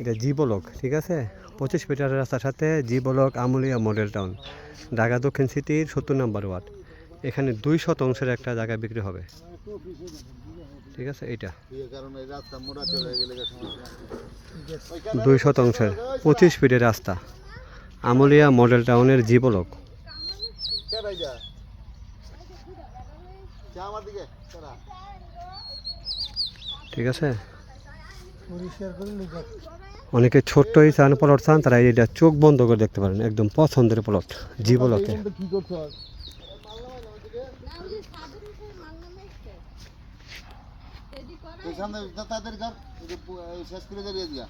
এটা জি ব্লক ঠিক আছে? পঁচিশ মিটারের রাস্তার সাথে G block Amulia model town, Dhaka দক্ষিণ সিটির সত্তর নম্বর ওয়ার্ড। এখানে দুই শতাংশের একটা জায়গা বিক্রি হবে। ঠিক আছে? সমস্যা দুই শতাংশের, পঁচিশ ফিটের রাস্তা। আমুলিয়া মডেল টাউনের জি ব্লক ঠিক আছে? অনেকে ছোট্টই চান প্লট চান, তারা এটা চোখ বন্ধ করে দেখতে পারেন, একদম পছন্দের প্লট জি দিয়া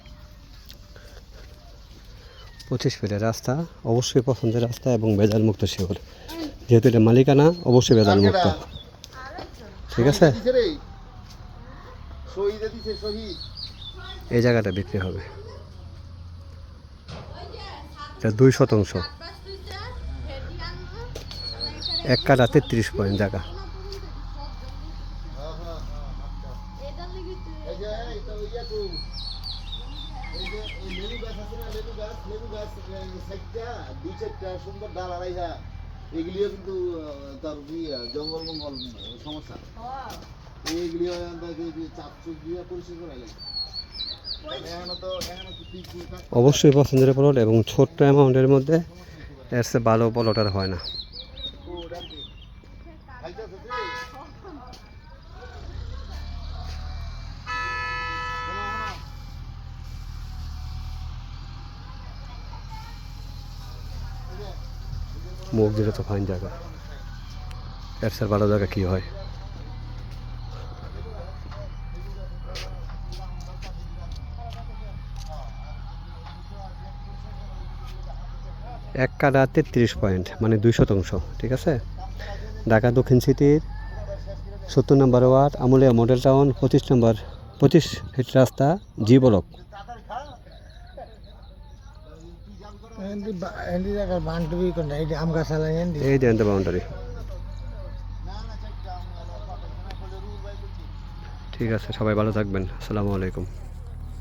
পঁচিশ ফিটের রাস্তা, অবশ্যই পছন্দের রাস্তা এবং বেজাল মুক্ত শিওর যেহেতু এটা মালিকানা, অবশ্যই বেজাল মুক্ত ঠিক আছে? শহীদ। এই জায়গাটা বিক্রি হবে দুই শতাংশ এক কাটা তেত্রিশ পয়েন্ট জায়গা ইয়া এগুলিও কিন্তু তার জঙ্গল মঙ্গল সমস্যা এইগুলিও চাপ চুপ দিয়ে পরিষ্কার করা লাগে অবশ্যই পছন্দের পলট এবং ছোট্ট অ্যামাউন্টের মধ্যে এর চেয়ে ভালো প্লট আর হয় না। মুখ দিলে তো ফাইন জায়গা এর চেয়ে ভালো জায়গা কী হয় এক কাটা তেত্রিশ পয়েন্ট মানে দুই শতাংশ ঠিক আছে? ঢাকা দক্ষিণ সিটির সত্তর number ward Amulia model town পঁচিশ নম্বর পঁচিশ ফিট রাস্তা জি ব্লক। এই যে বাউন্ডারি। ঠিক আছে সবাই ভালো থাকবেন। আসসালামু আলাইকুম।